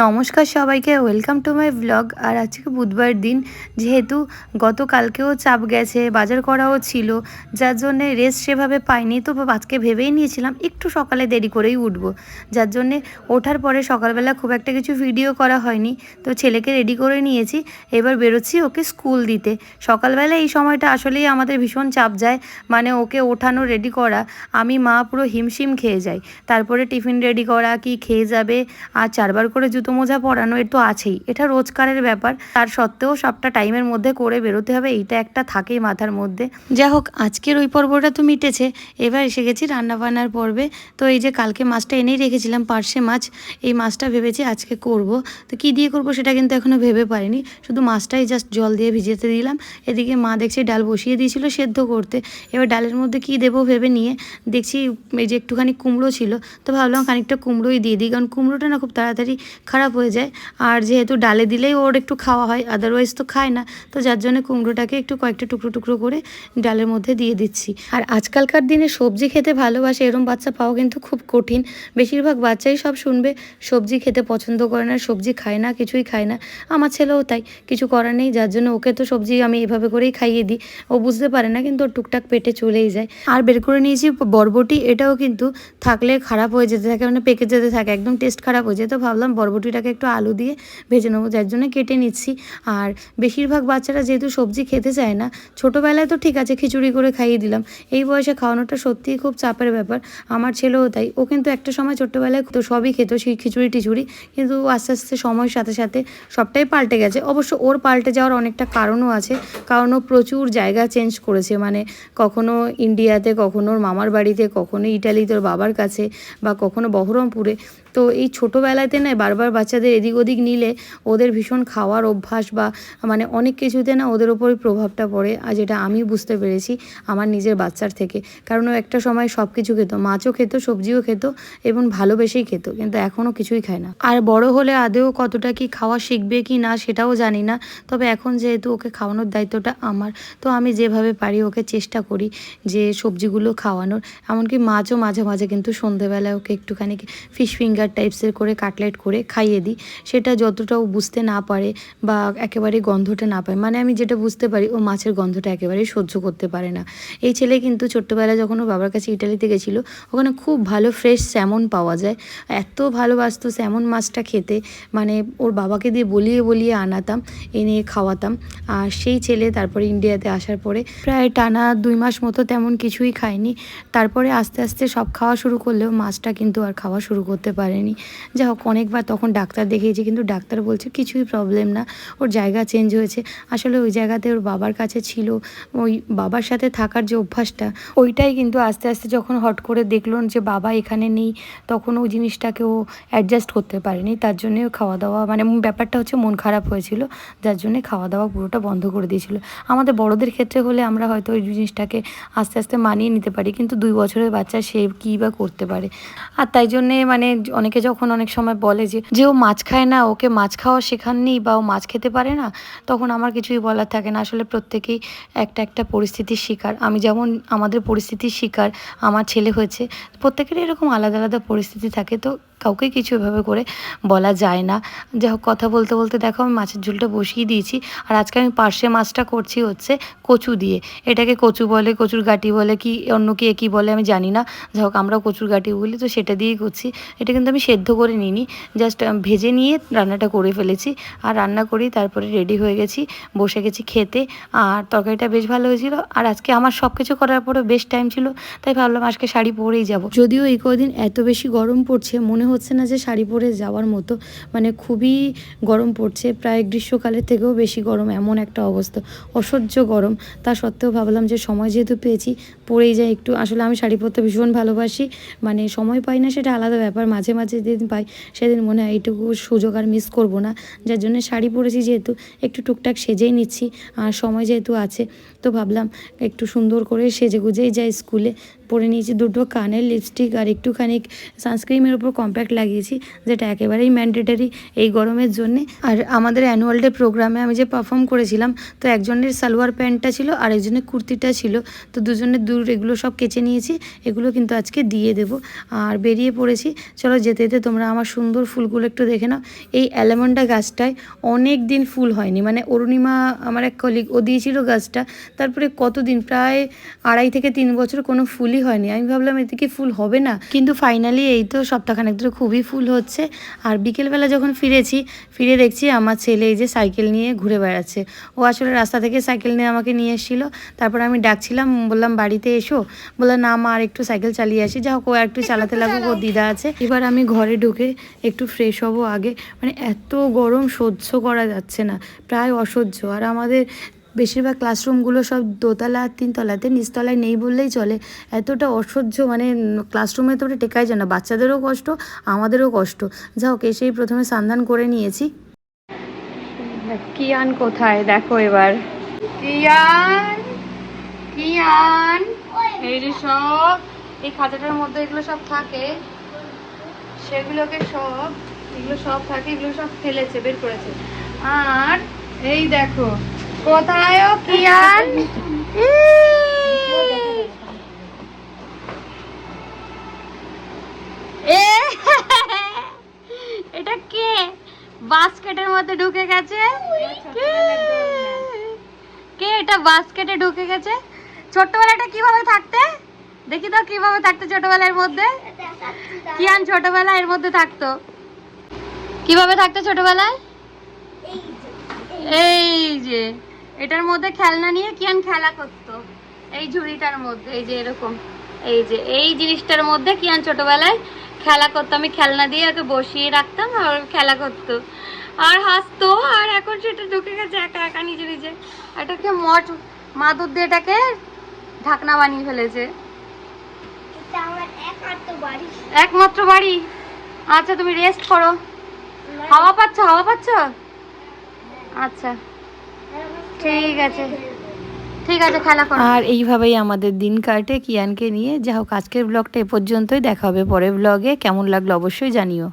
নমস্কার সবাইকে welcome to my blog আর আজকে বুধবার দিন, যেহেতু গতকালকেও চাপ গেছে, বাজার করাও ছিল, যার জন্যে রেস্ট সেভাবে পাইনি। তো আজকে ভেবেই নিয়েছিলাম একটু সকালে দেরি করেই উঠবো। যার জন্যে ওঠার পরে সকালবেলা খুব একটা কিছু ভিডিও করা হয়নি। তো ছেলেকে রেডি করে নিয়েছি। এবার বেরোচ্ছি ওকে স্কুল দিতে। সকালবেলা এই সময়টা আসলেই আমাদের ভীষণ চাপ যায় মানে ওকে ওঠানো রেডি করা। আমি, মা পুরো হিমশিম খেয়ে যাই। তারপরে টিফিন রেডি করা, কি খেয়ে যাবে, আর চারবার করে জুতো মোজা পরানো এর তো আছেই। এটা রোজকারের ব্যাপার। তার সত্ত্বেও সবটা টাইমের মধ্যে করে বেরোতে হবে, এইটা একটা থাকেই মাথার মধ্যে। যাই হোক, আজকের ওই পর্বটা তো মিটেছে। এবার এসে গেছি রান্নাবান্নার পর্বে। তো এই যে কালকে মাছটা এনেই রেখেছিলাম, পার্শে মাছ, এই মাছটা ভেবেছি আজকে করব। তো কি দিয়ে করব সেটা কিন্তু এখনও ভেবে পারিনি। শুধু মাছটাই জাস্ট জল দিয়ে ভিজেতে দিলাম। এদিকে মা দেখছি ডাল বসিয়ে দিয়েছিল সেদ্ধ করতে। এবার ডালের মধ্যে কি দেবো ভেবে নিয়ে দেখছি এই যে একটুখানি কুমড়ো ছিল। তো ভাবলাম খানিকটা কুমড়োই দিয়ে দিই। কারণ কুমড়োটা না খুব তাড়াতাড়ি খারাপ হয়ে যায়। আর যেহেতু ডালে দিলেই ওর একটু খাওয়া হয় আদারওয়াইজ তো খায় না। তো যার জন্য কুমড়োটাকে একটু কয়েকটা টুকরো টুকরো করে ডালের মধ্যে দিয়ে দিচ্ছি। আর আজকালকার দিনে সবজি খেতে ভালোবাসে এরম বাচ্চা পাওয়া কিন্তু খুব কঠিন। বেশিরভাগ বাচ্চাই সব শুনবে, সবজি খেতে পছন্দ করে না, সবজি খায় না, কিছুই খায় না। আমার ছেলেও তাই, কিছু করার নেই, যার জন্য ওকে তো সবজি আমি এভাবে করেই খাইয়ে দিই। ও বুঝতে পারে না কিন্তু ওর টুকটাক পেটে চলেই যায়। আর বের করে নিয়েছি বরবটি, এটাও কিন্তু থাকলে খারাপ হয়ে যেতে থাকে মানে পেকে যেতে থাকে, একদম টেস্ট খারাপ হয়ে যায়। ভাবলাম ভাবলাম বরবটিটাকে একটু আলু দিয়ে ভেজে নেব, যার জন্য কেটে নিচ্ছি। আর বেশিরভাগ বাচ্চারা যেহেতু সবজি খেতে চায় না, ছোটোবেলায় তো ঠিক আছে খিচুড়ি করে খাইয়ে দিলাম। এই বয়সে খাওয়ানোটা সত্যিই খুব চাপের ব্যাপার, আমার ছেলেও তাই। ও কিন্তু একটা সময় ছোট্টবেলায় তো সবই খেত, সেই খিচুড়ি টিচুড়ি। কিন্তু আস্তে আস্তে সময়ের সাথে সাথে সবটাই পাল্টে গেছে। অবশ্য ওর পাল্টে যাওয়ার অনেকটা কারণও আছে, কারণ ও প্রচুর জায়গা চেঞ্জ করেছে। মানে কখনো ইন্ডিয়াতে, কখনো ওর মামার বাড়িতে, কখনো ইটালিতে ওর বাবার কাছে বা কখনো বহরমপুরে। তো এই ছোটোবেলাতে না বারবার বাচ্চাদের এদিক ওদিক নিলে ওদের ভীষণ খাওয়ার অভ্যাস বা মানে অনেক কিছুতে না ওদের ওপরই প্রভাবটা পড়ে। আর যেটা আমি বুঝতে পেরেছি আমার নিজের বাচ্চার থেকে। কারণ ও একটা সময় সব কিছু খেত, মাছও খেত, সবজিও খেত এবং ভালোবেসেই খেত, কিন্তু এখনও কিছুই খায় না। আর বড় হলে আদেও কতটা কি খাওয়া শিখবে কি না সেটাও জানি না, তবে এখন যেহেতু ওকে খাওয়ানোর দায়িত্বটা আমার, তো আমি যেভাবে পারি ওকে চেষ্টা করি যে সবজিগুলো খাওয়ানোর। এমনকি মাছও মাঝে মাঝে কিন্তু সন্ধেবেলায় ওকে একটুখানি ফিশ ফিঙ্গার টাইপসের করে কাটলেট করে খাইয়ে দিই। সেটা যতটাও বুঝতে না পারে বা একেবারে গন্ধটা না পায়। মানে আমি যেটা বুঝতে পারি, ও মাছের গন্ধটা একেবারেই সহ্য করতে পারে না। এই ছেলে কিন্তু ছোট্টবেলায় যখন ও বাবার কাছে ইটালিতে গেছিল, ওখানে খুব ভালো ফ্রেশ স্যামন পাওয়া যায়। এত ভালোবাসতো স্যামন মাছটা খেতে। মানে ওর বাবাকে দিয়ে বলিয়ে বলিয়ে আনাতাম, এনে খাওয়াতাম। আর সেই ছেলে তারপরে ইন্ডিয়াতে আসার পরে প্রায় টানা দুই মাস মতো তেমন কিছুই খায়নি। তারপরে আস্তে আস্তে সব খাওয়া শুরু করলেও মাছটা কিন্তু আর খাওয়া শুরু করতে পারেনি। যা হোক, অনেকবার তখন ডাক্তার দেখিয়েছি, কিন্তু ডাক্তার বলছে কিছুই প্রবলেম না। ওর জায়গা চেঞ্জ হয়েছে। আসলে ওই জায়গাতে ওর বাবার কাছে ছিল। ওই বাবার সাথে থাকার যে অভ্যাসটা, ওইটাই কিন্তু আস্তে আস্তে যখন হট করে দেখল যে বাবা এখানে নেই, তখন ওই জিনিসটাকে ও অ্যাডজাস্ট করতে পারেনি। তার জন্যে খাওয়া দাওয়া মানে ব্যাপারটা হচ্ছে মন খারাপ হয়েছিল। যার জন্যে খাওয়া দাওয়া পুরোটা বন্ধ করে দিয়েছিল। আমাদের বড়দের ক্ষেত্রে হলে আমরা হয়তো ওই জিনিসটাকে আস্তে আস্তে মানিয়ে নিতে পারি, কিন্তু দুই বছরের বাচ্চা সে কী বা করতে পারে। আর তাই জন্যে মানে অনেকে যখন অনেক সময় বলে যে যে ও মাছ খায় না, ওকে মাছ খাওয়া শেখাননি বা ও মাছ খেতে পারে না, তখন আমার কিছুই বলার থাকে না। আসলে প্রত্যেকেই একটা একটা পরিস্থিতির শিকার। আমি যেমন আমাদের পরিস্থিতির শিকার, আমার ছেলে হয়েছে, প্রত্যেকেরই এরকম আলাদা আলাদা পরিস্থিতি থাকে। তো কাউকে কিছু এভাবে করে বলা যায় না। যাই হোক, কথা বলতে বলতে দেখো আমি মাছের ঝোলটা বসিয়ে দিয়েছি। আর আজকে আমি পার্শে মাছটা করছি হচ্ছে কচু দিয়ে। এটাকে কচু বলে, কচুর গাটি বলে কি, অন্য কে কী বলে আমি জানি না। যাই হোক আমরা কচুর গাটি বলি, তো সেটা দিয়েই করছি। এটা কিন্তু আমি সেদ্ধ করে নিইনি, জাস্ট ভেজে নিয়ে রান্নাটা করে ফেলেছি। আর রান্না করি, তারপরে রেডি হয়ে গেছি, বসে গেছি খেতে। আর তরকারিটা বেশ ভালো হয়েছিল। আর আজকে আমার সব কিছু করার পরে বেশ টাইম ছিল, তাই ভাবলাম আজকে শাড়ি পরেই যাব। যদিও এই কদিন এত বেশি গরম পড়ছে, মনে হচ্ছে না যে শাড়ি পরে যাওয়ার মতো মানে খুবই গরম পড়ছে। প্রায় গ্রীষ্মকালের থেকেও বেশি গরম, এমন একটা অবস্থা। অসহ্য গরম। তা সত্ত্বেও ভাবলাম যে সময় যেহেতু পেয়েছি পরেই যাই একটু। আসলে আমি শাড়ি পরতে ভীষণ ভালোবাসি। মানে সময় পাই না সেটা আলাদা ব্যাপার। মাঝে মাঝে যেদিন পাই, সেদিন মনে হয় এইটুকু সুযোগ আর মিস করব না। যার জন্য শাড়ি পরেছি যেহেতু, একটু টুকটাক সেজেই নিচ্ছি। আর সময় যেহেতু আছে, তো ভাবলাম একটু সুন্দর করে সেজে গুজেই যাই স্কুলে। পরে নিয়েছি দুটো কানের লিপস্টিক আর একটুখানি সানস্ক্রিমের উপর কম্প্যাক্ট লাগিয়েছি, যেটা একেবারেই ম্যান্ডেটারি এই গরমের জন্যে। আর আমাদের অ্যানুয়াল ডে প্রোগ্রামে আমি যে পারফর্ম করেছিলাম, তো একজনের সালোয়ার প্যান্টটা ছিল, আর একজনের কুর্তিটা ছিল। তো দুজনের দূর এগুলো সব কেচে নিয়েছি, এগুলো কিন্তু আজকে দিয়ে দেবো। আর বেরিয়ে পড়েছি। চলো যেতে যেতে তোমরা আমার সুন্দর ফুলগুলো একটু দেখে নাও। এই অ্যালামন্ডা গাছটায় অনেক দিন ফুল হয়নি মানে অরুণিমা, আমার এক কলিগ ও দিয়েছিল গাছটা। তারপরে কতদিন, প্রায় আড়াই থেকে তিন বছর কোনো ফুলই হয়নি। আমি ভাবলাম এদিকে ফুল হবে না? কিন্তু ফাইনালি এই তো সপ্তাহখানেক ধরে খুবই ফুল হচ্ছে। আর বিকেলবেলা যখন ফিরেছি ফিরে দেখছি আমার ছেলে এই যে সাইকেল নিয়ে ঘুরে বেড়াচ্ছে। ও আসলে রাস্তা থেকে সাইকেল নিয়ে আমাকে নিয়ে এসেছিল। তারপর আমি ডাকছিলাম বললাম বাড়িতে এসো। বললাম না মা আর একটু সাইকেল চালিয়ে আসি। যা হোক ও একটু চালাতে লাগুক ও দিদা আছে। এবার আমি ঘরে ঢুকে একটু ফ্রেশ হব আগে। মানে এত গরম সহ্য করা যাচ্ছে না। প্রায় অসহ্য। আর আমাদের বেশিরভাগ ক্লাসরুমগুলো সব দোতলা আর তিনতলাতে, নিচতলায় নেই বললেই চলে। এতটা অসহ্য মানে ক্লাসরুমে তো টেকাই যায় না। বাচ্চাদেরও কষ্ট, আমাদেরও কষ্ট। যা হোক, এসেই প্রথমে সন্ধান করে নিয়েছি। কিয়ান কোথায়? দেখো এবার। কিয়ান! কিয়ান! এই যে সব, এই খাঁচাটার মধ্যে এগুলো সব থাকে। সেগুলোকে সব, এগুলো সব থাকে, এগুলো সব ফেলেছে, বের করেছে। আর এই দেখো কোথায় ও কিয়ান এ এটা কে? বাস্কেটের মধ্যে ঢুকে গেছে? কে? এটা বাস্কেটে ঢুকে গেছে? ছোট্টবেলাটা কীভাবে থাকতে? দেখি তো কীভাবে থাকতো ছোটবেলার মধ্যে। কিয়ান ছোটবেলা এর মধ্যে থাকতো। কীভাবে থাকতো ছোটবেলায়? এই যে। এটার মধ্যে খেলনা নিয়ে কিয়ান খেলা করতো। এই ঝুড়িটার মধ্যে এই যে এরকম এই যে এই জিনিসটার মধ্যে কিয়ান ছোটবেলায় খেলা করতো। আমি খেলনা দিয়ে ওকে বসিয়ে রাখতাম আর খেলা করতো। আর হাসতো আর এখন সেটা ঢুকে গেছে একা একা নিজে নিজে। এটাকে মঠ মাদুর দিয়ে এটাকে ঢাকনা বানিয়ে ফেলেছে। একমাত্র বাড়ি। আচ্ছা তুমি রেস্ট করো। হাওয়া পাচ্ছ হাওয়া পাচ্ছ? আচ্ছা। ঠিক আছে। ঠিক আছে, খেলা করো। আর এইভাবেই আমাদের দিন কাটে কিয়ানকে নিয়ে। যা হোক, আজকের ব্লগটা এ পর্যন্তই। দেখা হবে পরের ব্লগে কেমন লাগল অবশ্যই জানিও।